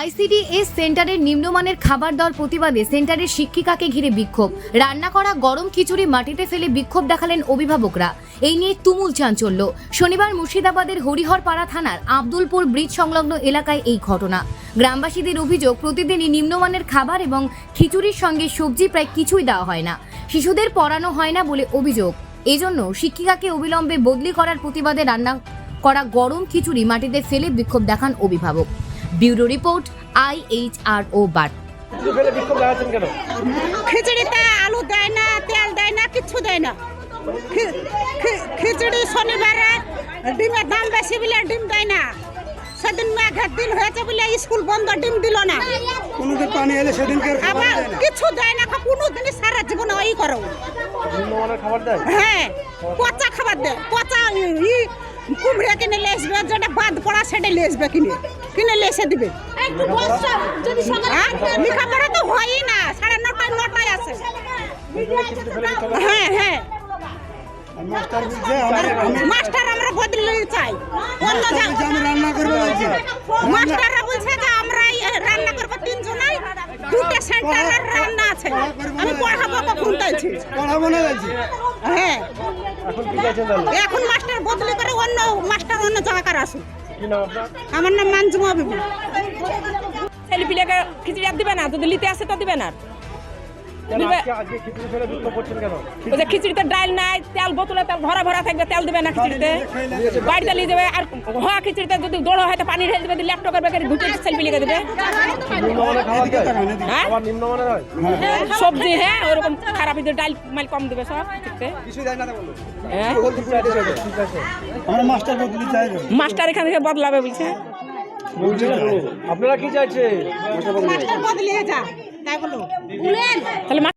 ICDS সেন্টারের নিম্নমানের খাবার দেওয়ার প্রতিবাদে সেন্টারের শিক্ষিকাকে ঘিরে বিক্ষোভ। রান্না করা গরম খিচুড়ি মাটিতে ফেলে বিক্ষোভ দেখালেন অভিভাবকরা। এই নিয়ে তুমুল চাঞ্চল্য। শনিবার মুর্শিদাবাদের হরিহরপাড়া থানার আব্দুলপুর ব্রিজ সংলগ্ন এলাকায় এই ঘটনা। গ্রামবাসীদের অভিযোগ, প্রতিদিনই নিম্নমানের খাবার এবং খিচুড়ির সঙ্গে সবজি প্রায় কিছুই দেওয়া হয় না। শিশুদের পড়ানো হয় না বলে অভিযোগ। এজন্য শিক্ষিকাকে অবিলম্বে বদলি করার প্রতিবাদে রান্না করা গরম খিচুড়ি মাটিতে ফেলে বিক্ষোভ দেখান অভিভাবক। ব্যুরো রিপোর্ট আইএইচআরও বার্তা কিছু ফেলে বিক্ষোভ দেখাচ্ছেন আলু দেয় না তেল দেয় না কিচ্ছু দেয় না। খি- খি- খিচুড়ি শনিবারে ডিমের দাম বেশি বলে ডিম দেয় না। সেদিন মেঘের দিন হয়েছে বলে স্কুল বন্ধ ডিম দিল না। কোনোদিন পানি এলে সেদিনকে আর খাবার আবার দেয় না। কিছু দেয় না কোনো সারা জীবন ওই করো। হ্যাঁ পচা খাবার দেয় পচা ই কুমড়ে কিনে নিয়ে আসবে যেটা বাদ পড়া সেটা নিয়ে আসবে কিনে। কিনে এসে দিবে। হ্যাঁ? লেখাপড়া তো হয়ই না সাড়ে নটায় নটায় বিক্ষোভ হ্যাঁ হ্যাঁ। মাস্টার আমার বদলে চাই। মাস্টাররা বলছে যে আমরা রান্না করব তিনজনাই দুটো সেন্টারের রান্না আছে। আমি পড়াবো কখন চাইছি পড়াবো না হ্যাঁ। এখন মাস্টার বদলি করে অন্য মাস্টার অন্য জায়গাকার আসুন আমার নাম মানজুমা বিবি। ছেলে পিলাকে খিচুড়ি আর দিবে না যদি লিতে আসে তো দিবে না খিচুড়িতে ডাল নাই তেল বোতলে তেল ভরা ভরা থাকবে তেল দিবে না খিচুড়িতে। বাড়িতে নিয়ে যাবে আর হওয়া খিচুড়িতে যদি দৌড় হয় তো পানি ঢেলে দেবে ল্যাপটপ ঘুটে হ্যাঁ? হয়? সবজি হ্যাঁ ওরকম খারাপ ডাল মাল কম দেবে সব হ্যাঁ। মাস্টার এখান থেকে বদলাবে বলছে। আপনারা কি চাইছে মাস্টার বদলিয়ে যা তাই বলো। তাহলে